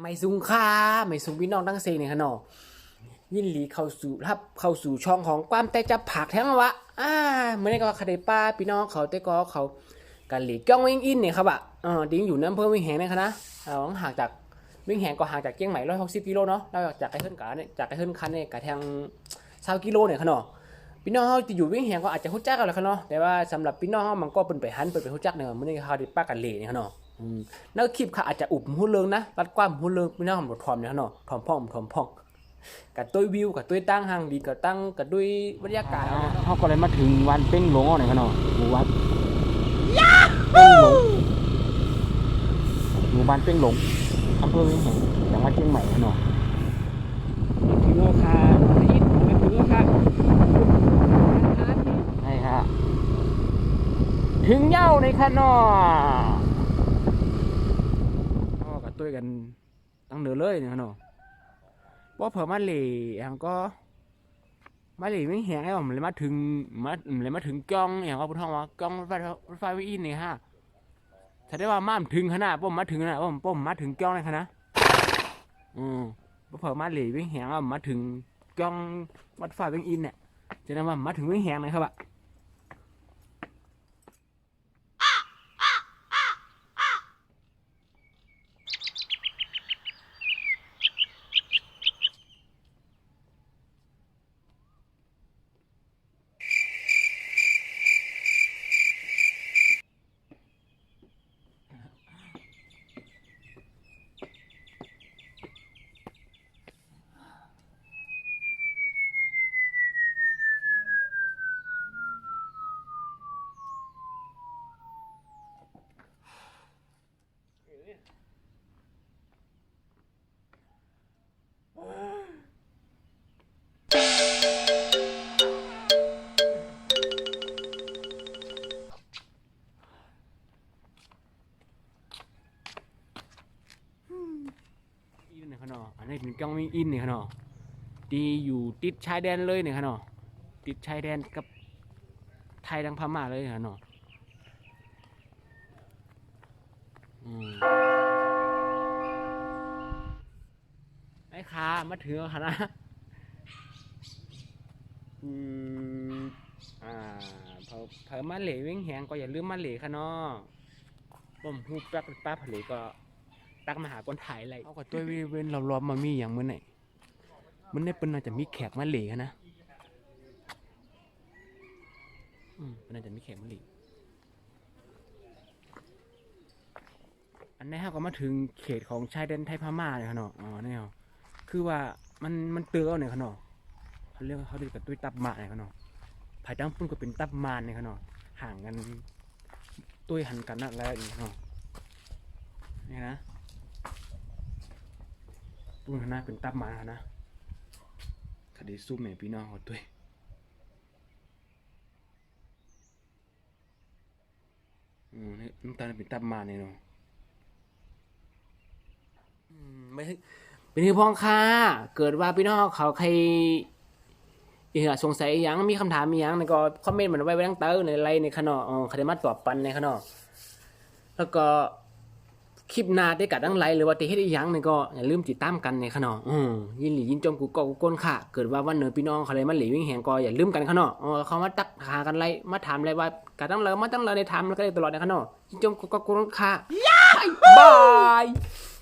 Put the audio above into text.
ไม่สูงค่าไม่สูงพี่น้องตั้งเซงเนี่ยขนอยินหลีเข้าสู่รับเข้าสู่ช่องของความแต่จะผักแท้งวะอ่าเมื่อนี้ก็คาเดป้าพี่น้องเขาแต่ก็เขากันหลีก้องวิ่งอินเนี่ยครับอะเออดิ้งอยู่น้ำเพิ่มวิ่งแหงนะครับนะเอาห่างจากวิ่งแหงก็ห่างจากเจียงใหม่ร้อยหกสิบกิโลเนาะแล้วจากไอ้เฮิรนกาเนี่ยจากไอ้เฮิรนคันเนี่ยกะแทงสาวกิโลเนี่ยขนอพี่น้องเขาจะอยู่วิ่งแหงก็อาจจะหุ่นจักกันแหละขนอแต่ว่าสำหรับพี่น้องเขามันก็เป็นไปหันเป็นไปหุ่นจักเนี่ยเมื่อนี้เขาได้ป้ากันเหล่เนี่ยขนม ล้วคลิปค่ะอาจจะอุบหุ้นเริงนะรัดกว้ามหุ้นเริงไม่น่าหอมทอมเนี่ยเนาะทอมพ่องทอมพ่องกับตัววิวกับตัวตั้งห่างดีกับตั้งกับด้วยบรรยากาศเอาเนี่ยเขาก็เลยมาถึงวันเป้งหลงเอาหน่อยกันเนาะหมู่วัดเป้งหลงหมู่บ้านเป้งหลงอำเภอเวียงแหงจังหวัดเชียงใหม่กันเนาะถึงราคาอีกไม่ถึงราคาใช่ค่ะถึงเหย้าในค่ะเนาะ ก็กับตัวกันตั้งเหนือเลยเนี่ยเนาะว่าเผื่อมาเหล่อย่างก็มาเหล่ไม่แหงไอ้ผมเลยมาถึงมาเลยมาถึงกล้องอย่างว่าพุทธองว่ากล้องรถไฟรถไฟวิอินเนี่ยฮะถ้าได้ว่ามาถึงขนาดผมมาถึงขนาดผมผมมาถึงกล้องเลยคณะอืมว่าเผื่อมาเหล่ไม่แหงว่ามาถึงกล้องวัดไฟวิอินเนี่ยจะได้ว่ามาถึงไม่แหงเลยครับอะ นเนี่ยเขนาะอันนี้เป็นกล้องวิงอินเนี่ยเขาเนาะดีอยู่ติดชายแดนเลยเนี่ยเขาเนาะติดชายแดนกับไทยทางพม่าเลยเขาเนาะอืมไอ้ขามาถึงแล้วค่ะนะอืมอ่าพอเพิ่มาเหลววิ่งแหงก็อย่าลืมมาเหลค่ะเนาะผมฮูบแป๊บป้าผลิก็ ตักมาหาคนถ่ายอะไรเอากับตัวเว้นเราล้อมมามีอย่างมื้อไหนมันได้เป็นน่าจะมีแขกมาเหล่นะอืมมันน่าจะมีแขกมาเหล่อันนี้เราก็มาถึงเขตของชายแดนไทยพม่าเลยครับเนาะอ๋อนี่เหรอคือว่ามันมันเตือเนี่ยครับเนาะเขาเรียกเขาเรียกกับตุ้ยตับมาเนี่ยครับเนาะภายดังปุ่นก็เป็นตับมานเนี่ยครับเนาะห่างกันตุ้ยหันกันนั่นแหละอย่างเงี้ยเนาะนี่นะ ปุ้งคณะเป็นตับมาคณะคดีสู้แม่พี่น้องเขาด้วยอืมนี่น้ำตาลเป็นตับมาเนี่ยเนาะอืมไม่ใช่เป็นที่พ้องค่าเกิดว่าพี่น้องเขาใครเออสงสัยหยังมีคำถามอหยังในก็คอมเมนต์มันไว้ไว้ตั้งเต้าในไลน์ในขนอเออขาได้มาตอบปันในขนอแล้วก็ คลิปหน้าได้กัดตั้งไลน์หรือว่าติเฮ็ดอีหยังนี่ก็อย่าลืมติดตามกันในขนออืมยินหลียินจมกูก็กูก้นค่ะ เกิดว่าวันเหนือพี่น้องเขาเลยมาหลีวิ่งแหงก็อย่าลืมกันขนอเออเขามาตักหากันไลน์มาถามไลน์ว่ากัดตั้งเลยมาตั้งเลยในถามแล้วก็ได้ตลอดในขนอยินจมกูก็กูก้นค่ะบาย